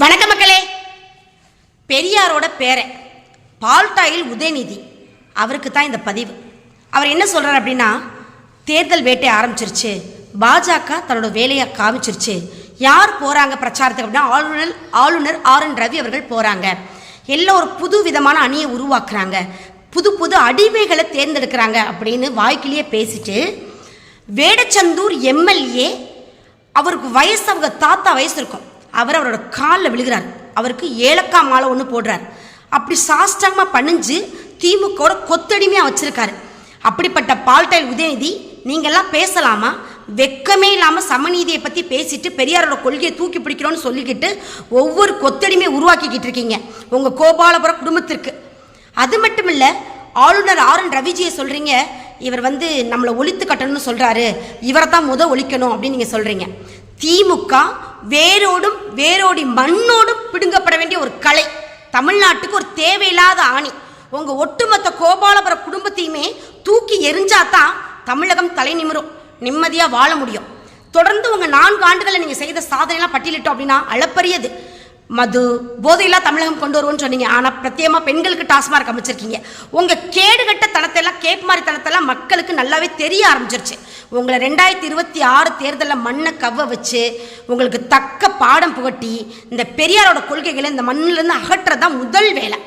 வணக்க மக்களே. பெரியாரோட பேரன் பால்டாயில் உதயநிதி அவருக்கு தான் இந்த பதிவு. அவர் என்ன சொல்கிறார் அப்படின்னா தேர்தல் வேட்டை ஆரம்பிச்சிருச்சு பாஜக தன்னோட வேலையை காமிச்சிருச்சு. யார் போகிறாங்க பிரச்சாரத்துக்கு அப்படின்னா ஆளுநர் ஆளுநர் ஆர் என் ரவி அவர்கள் போகிறாங்க எல்லாம் ஒரு புது விதமான அணியை உருவாக்குறாங்க. புது புது அடிமைகளை தேர்ந்தெடுக்கிறாங்க அப்படின்னு வாய்க்கிலேயே பேசிட்டு வேடச்சந்தூர் எம்எல்ஏ அவருக்கு வயசு அவங்க தாத்தா வயசு இருக்கும். அவர் அவரோட காலில் விழுகிறார். அவருக்கு ஏலக்காய் மாலை ஒன்று போடுறார். அப்படி சாஷ்டாங்கமாக பணிஞ்சு திமுகவோட கொத்தடிமையாக வச்சிருக்காரு. அப்படிப்பட்ட பால்டைல் உதயநிதி நீங்கள்லாம் பேசலாமா? வெக்கமே இல்லாமல் சமநீதியை பற்றி பேசிட்டு பெரியாரோட கொள்கையை தூக்கி பிடிக்கிறோன்னு சொல்லிக்கிட்டு ஒவ்வொரு கொத்தடிமையை உருவாக்கிக்கிட்டு இருக்கீங்க. உங்கள் கோபாலபுரம் குடும்பத்திற்கு. அது மட்டும் இல்லை ஆளுநர் ஆர் என் ரவிஜியை சொல்கிறீங்க இவர் வந்து நம்மளை ஒழித்து கட்டணும்னு சொல்கிறாரு இவரை தான் முத ஒழிக்கணும் அப்படின்னு நீங்கள் சொல்கிறீங்க திமுக வேரோடும் வேரோடி மண்ணோடும் பிடுங்கப்பட வேண்டிய ஒரு கலை. தமிழ்நாட்டுக்கு ஒரு தேவையில்லாத ஆணி. உங்கள் ஒட்டுமொத்த கோபாலபுர குடும்பத்தையுமே தூக்கி எரிஞ்சாதான் தமிழகம் தலை நிமிரும். நிம்மதியாக வாழ முடியும். தொடர்ந்து உங்கள் நான்கு ஆண்டுகளில் நீங்கள் செய்த சாதனைலாம் பட்டியலிட்டோம் அப்படின்னா அளப்பரியது. மது போதையில்லா தமிழகம் கொண்டு வருவோம்னு சொன்னீங்க. ஆனால் பிரத்யேகமாக பெண்களுக்கு டாஸ்மார்க் அமைச்சிருக்கீங்க. உங்கள் கேடுகட்ட தனத்தெல்லாம் கேப் மாதிரி மக்களுக்கு நல்லாவே தெரிய ஆரம்பிச்சிருச்சு. உங்களை ரெண்டாயிரத்தி இருபத்தி ஆறு தேர்தலில் மண்ணை கவ்வ வச்சு உங்களுக்கு தக்க பாடம் புகட்டி இந்த பெரியாரோட கொள்கைகளை இந்த மண்ணிலேருந்து அகற்றதான் முதல் வேலை.